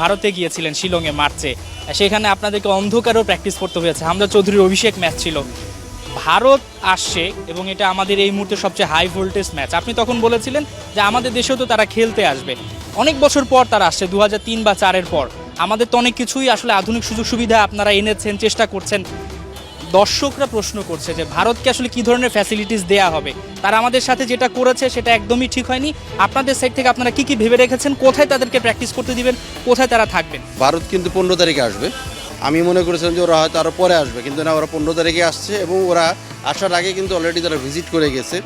ভারতে গিয়েছিলেন শিলংয়ে মার্চে। সেখানে আপনাদেরকে অন্ধকারও প্র্যাকটিস করতে হয়েছে। হামজা চৌধুরীর অভিষেক ম্যাচ ছিল। ভারত আসছে এবং এটা আমাদের এই মুহূর্তে সবচেয়ে হাই ভোল্টেজ ম্যাচ আপনি তখন বলেছিলেন যে আমাদের দেশেও তো তারা খেলতে আসবে। অনেক বছর পর তারা আসছে দু বা চারের পর। আমাদের তো অনেক কিছুই আসলে আধুনিক সুযোগ সুবিধা আপনারা এনেছেন, চেষ্টা করছেন। দর্শকরা প্রশ্ন করছে যে ভারতকে আসলে কি ধরনের ফ্যাসিলিটিস দেয়া হবে? তারা আমাদের সাথে যেটা করেছে সেটা একদমই ঠিক হয়নি। আপনাদের সাইড থেকে আপনারা কি কি ভেবে রেখেছেন? কোথায় তাদেরকে প্র্যাকটিস করতে দিবেন? কোথায় তারা থাকবেন? ভারত কিন্তু পনেরো তারিখে আসবে। আমি মনে করেছিলাম যে ওরা হয়তো আরও পরে আসবে, কিন্তু না, ওরা পনেরো তারিখে আসছে এবং ওরা আসার আগে কিন্তু অলরেডি তারা ভিজিট করে গেছে।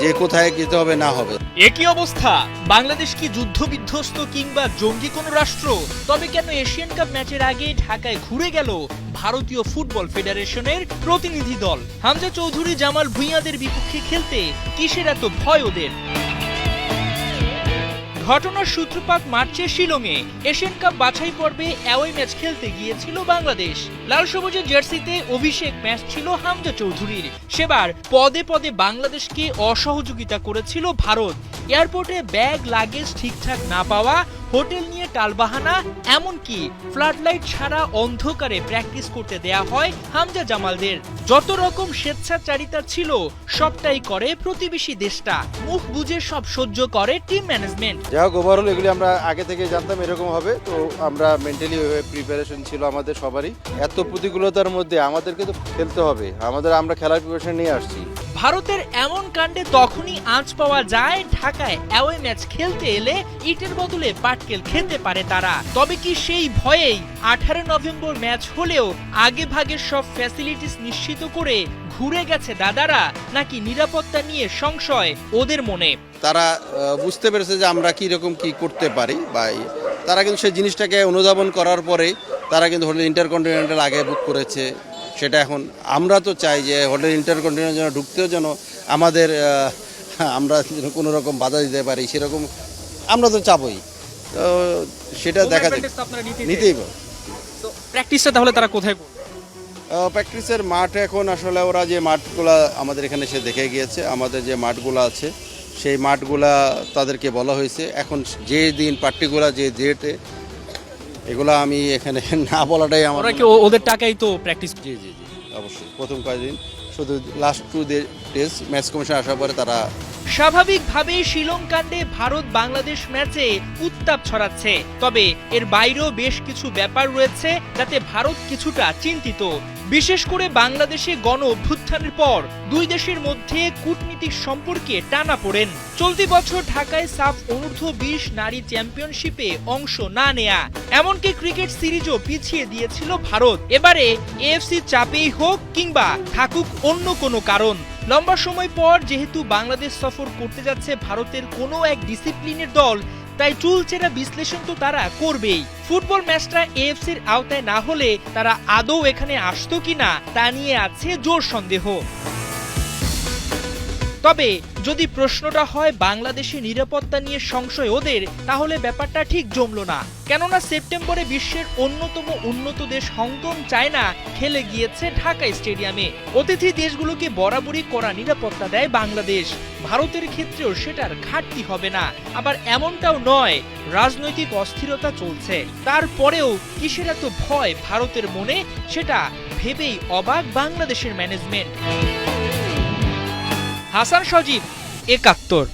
যে কোথায় যেতে হবে, না হবে। একই অবস্থা। বাংলাদেশ কি যুদ্ধ বিধ্বস্ত কিংবা জঙ্গি কোনো রাষ্ট্র? তবে কেন এশিয়ান কাপ ম্যাচের আগে ঢাকায় ঘুরে গেল ভারতীয় ফুটবল ফেডারেশনের প্রতিনিধি দল? হামজা চৌধুরী জামাল ভুঁইয়াদের বিপক্ষে খেলতে কিসের এত ভয় ওদের? ঘটনার সূত্রপাত মার্চে শিলংয়ে এশিয়ান কাপ বাছাই পর্বে অ্যাওয়ে ম্যাচ খেলতে গিয়েছিল বাংলাদেশ। লাল সবুজের জার্সিতে অভিষেক ম্যাচ ছিল হামজা চৌধুরীর। সেবার পদে পদে বাংলাদেশকে অসহযোগিতা করেছিল ভারত। এয়ারপোর্টে ব্যাগ, লাগেজ ঠিকঠাক না পাওয়া হোটেল নিয়ে টালবাহানা, এমনকি ফ্লাডলাইট ছাড়া অন্ধকারে প্র্যাকটিস করতে দেয়া হয় হামজা জামালদের। যত রকম স্বেচ্ছাচারিতা ছিল, সবটাই করে প্রতিবেশী দেশটা। মুখ বুঝে সব সহ্য করে টিম ম্যানেজমেন্ট যাই হোক ওভারঅল এগুলি আমরা আগে থেকে জানতাম এরকম হবে, তো আমরা মেন্টালি প্রিপারেশন ছিল আমাদের সবারই। এত প্রতিকূলতার মধ্যে আমাদেরকে তো খেলতে হবে। আমাদের আমরা খেলার প্রিপারেশন নিয়ে আসছি। ভারতের এমন কাণ্ডে তখনই আঁচ পাওয়া যায় ঢাকায়। অ্যাওয়ে ম্যাচ খেলতে এলে ইটের বদলে পাটকেল খেতে পারে তারা। তবে কি সেই ভয়েই আঠারো নভেম্বর ম্যাচ হলেও আগে ভাগের সব ফ্যাসিলিটিস নিশ্চিত করে ঘুরে গেছে দাদারা, নাকি নিরাপত্তা নিয়ে সংশয় ওদের মনে? তারা বুঝতে পেরেছে যে আমরা কি রকম কি করতে পারি বা তারা কিন্তু সেই জিনিসটাকে অনুধাবন করার পরে তারা কিন্তু হোটেল ইন্টারকন্টিনেন্টাল আগে বুক করেছে। সেটা এখন আমরা তো চাই যে হোটেল ইন্টারকন্টিনেন্টাল যেন ঢুকতেও যেন আমাদের আমরা কোনো রকম বাধা দিতে পারি সেরকম আমরা তো চাবই। তো সেটা দেখা যায় নিতেই পারে প্র্যাকটিসটা তাহলে তারা কোথায় প্র্যাকটিসের মাঠ এখন আসলে ওরা যে মাঠগুলা আমাদের এখানে সে দেখে গিয়েছে আমাদের যে মাঠগুলো আছে সেই মাঠগুলা তাদেরকে বলা হয়েছে। এখন যে দিন পার্টিকুলার যে ডেটে এগুলা আমি এখানে না বলাটাই আমার ওরা কি ও- ওদের টাকাই তো প্র্যাকটিস জি জি জি অবশ্যই। প্রথম কয়েকদিন শুধু last two days match commission আসার পরে তারা স্বাভাবিকভাবেই শ্রীলঙ্কাণ্ডে ভারত বাংলাদেশ ম্যাচে উত্তাপ ছড়াচ্ছে। তবে এর বাইরেও বেশ কিছু ব্যাপার রয়েছে যাতে ভারত কিছুটা চিন্তিত। বিশেষ করে বাংলাদেশে গণ অভ্যুত্থানের পর দুই দেশের মধ্যে কূটনীতিক সম্পর্কে টানা পড়েন। চলতি বছর ঢাকায় সাফ অনূর্ধ্ব বিশ নারী চ্যাম্পিয়নশিপে অংশ না নেয়া, এমনকি ক্রিকেট সিরিজও পিছিয়ে দিয়েছিল ভারত। এবারে এএফসি চাপেই হোক কিংবা থাকুক অন্য কোনো কারণ। লম্বা সময় পর যেহেতু বাংলাদেশ সফর করতে যাচ্ছে ভারতের কোনো এক ডিসিপ্লিনের দল, তাই চুলচেরা বিশ্লেষণ তো তারা করবেই। ফুটবল ম্যাচটা এএফসির আওতায় না হলে তারা আদৌ এখানে আসতো কিনা, তা নিয়ে আছে জোর সন্দেহ। তবে যদি প্রশ্নটা হয় বাংলাদেশের নিরাপত্তা নিয়ে সংশয় ওদের, তাহলে ব্যাপারটা ঠিক জমলো না। কেননা সেপ্টেম্বরে বিশ্বের অন্যতম উন্নত দেশ হংকং, চায়না খেলে গিয়েছে ঢাকা স্টেডিয়ামে। অতিথি দেশগুলোকে বরাবরই করা নিরাপত্তা দেয় বাংলাদেশ। ভারতের ক্ষেত্রেও সেটার ঘাটতি হবে না। আবার এমনটাও নয়, রাজনৈতিক অস্থিরতা চলছে। তারপরেও কিসের এত ভয় ভারতের মনে, সেটা ভেবেই অবাক বাংলাদেশের ম্যানেজমেন্ট হাসান সজীব একাত্তর।